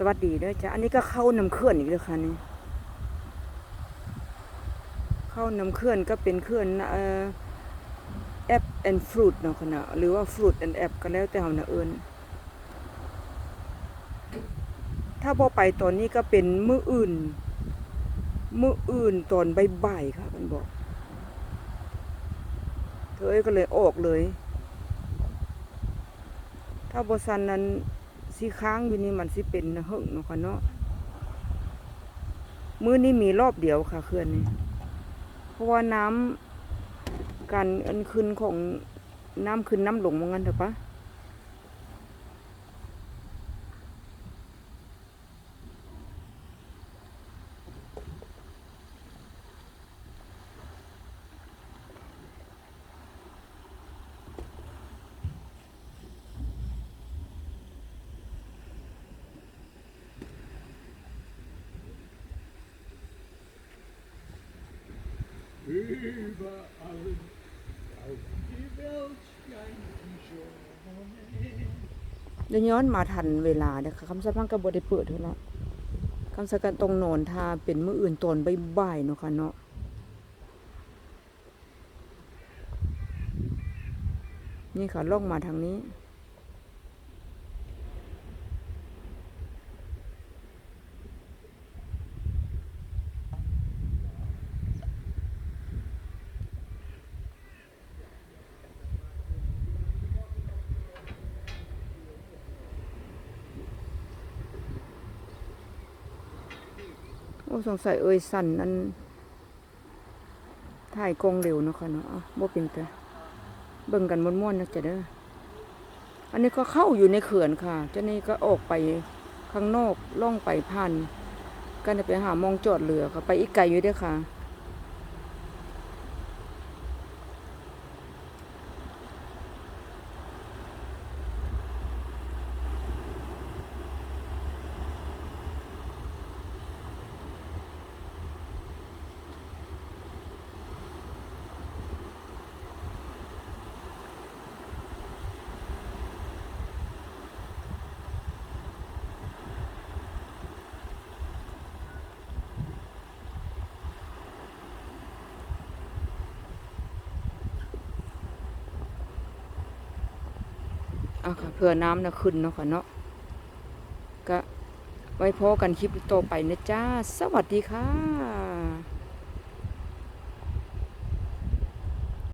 สวัสดีด้อจ้ะอันนี้ก็เข้าน้ำเขื่อนอีกแล้วค่ะนี่เข้าน้ำเขื่อนก็เป็นเขื่อนเอ่อแอปแอนฟรุตเนาะค่ะนะหรือว่าฟรุตแอนแอปก็แล้วแต่เฮานะเอิ้นถ้าบ่ไปตอนนี้ก็เป็นมืออื่น มืออื่นตอนใบ่ายค่ะมันบอก เธอก็เลยออกเลย ถ้าบ่ซันนั้น สิค้างอยู่นี่มันสิเป็นหึงเนาะค่ะเนาะมื้อนี้มีรอบเดียวค่ะเขื่อนนี้เพราะว่าน้ำการอันขึ้นของน้ำขึ้นน้ำลงว่างั้นเถอะปะ überall. auf die Welt scheint die Sonne. เดี๋ยวย้อนมาทันเวลาเด้อค่ะคำสะพังก็บ่ได้เปิดเท่าละคำสะกันตรงโนนทาเป็นมื้ออื่นตอนบ่ายๆเนาะค่ะเนาะนี่ค่ะล่องมาทางนี้ โอ้สงสัยเอ่ยสั่นนั้นถ่ายกองเร็วนะค่ะเนาะบ่เป็นแต่เบิ่งกันม้วนๆนะจ๊ะเด้ออันนี้ก็เข้าอยู่ในเขื่อนค่ะเจ้านี่ก็ออกไปข้างนอกล่องไปพันกันไปหามองจอดเรือค่ะ ไปอีกไกลอยู่เด้อค่ะ อะค่ะเพื่อน้ำนะขึ้นเนาะค่ะเนาะก็ไว้พอกันคลิปต่อไปนะจ้า สวัสดีค่ะ